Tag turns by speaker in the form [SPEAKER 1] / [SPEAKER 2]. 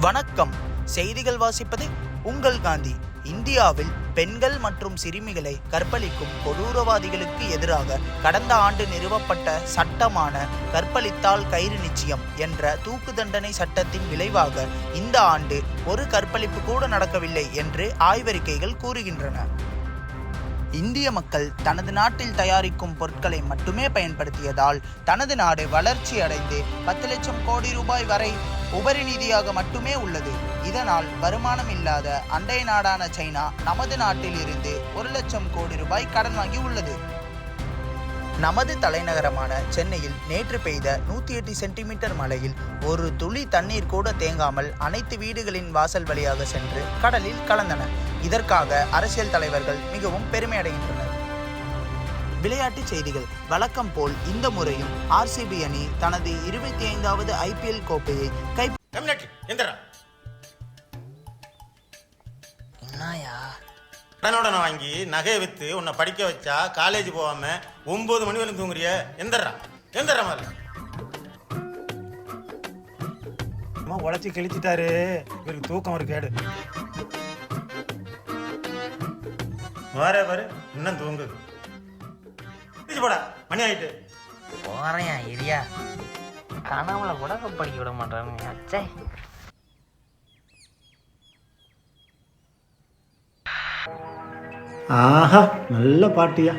[SPEAKER 1] வணக்கம். செய்திகள் வாசிப்பது உங்கள் காந்தி. இந்தியாவில் பெண்கள் மற்றும் சிறுமிகளை கற்பழிக்கும் கொடூரவாதிகளுக்கு எதிராக கடந்த ஆண்டு நிறுவப்பட்ட சட்டமான கற்பழித்தால் கயிறு நிச்சயம் என்ற தூக்கு தண்டனை சட்டத்தின் விளைவாக இந்த ஆண்டு ஒரு கற்பழிப்பு கூட நடக்கவில்லை என்று ஆய்வறிக்கைகள் கூறுகின்றன. இந்திய மக்கள் தனது நாட்டில் தயாரிக்கும் பொருட்களை மட்டுமே பயன்படுத்தியதால் தனது நாடு வளர்ச்சி அடைந்து பத்து லட்சம் கோடி ரூபாய் வரை உபரி நிதியாக மட்டுமே உள்ளது. இதனால் வருமானம் இல்லாத அண்டை நாடான சைனா நமது நாட்டில் இருந்து ஒரு லட்சம் கோடி ரூபாய் கடன் வாங்கி உள்ளது. நமது தலைநகரமான சென்னையில் நேற்று பெய்த நூற்றி எட்டு சென்டிமீட்டர் மழையில் ஒரு துளி தண்ணீர் கூட தேங்காமல் அனைத்து வீடுகளின் வாசல் வழியாக சென்று கடலில் கலந்தன. இதற்காக அரசியல் தலைவர்கள் மிகவும் பெருமை அடைகின்றனர் விளையாட்டுச் செய்திகள். வழக்கம் போல் இந்த முறையும் ஆர்சிபி அணி தனது இருபத்தி ஐந்தாவது ஐபிஎல் கோப்பையை கை
[SPEAKER 2] கடனுடனை வாங்கி நகையை விற்று உன்னை படிக்க வச்சா காலேஜ் போகாம ஒன்பது மணி வரைக்கும் தூங்குறிய? எந்திரா எந்திரா மாதிரி
[SPEAKER 3] அம்மா உழைச்சி கிழிச்சிட்டாரு. இவருக்கு தூக்கம் ஒரு கேடு.
[SPEAKER 2] வேற பாரு இன்னும் தூங்குது. போடா. மணி ஆயிட்டு.
[SPEAKER 4] போறேன் ஐயா. கனவுல கூட படிக்க விட மாட்டானுங்க அச்சே.
[SPEAKER 3] ஆஹா நல்ல பாட்டியா.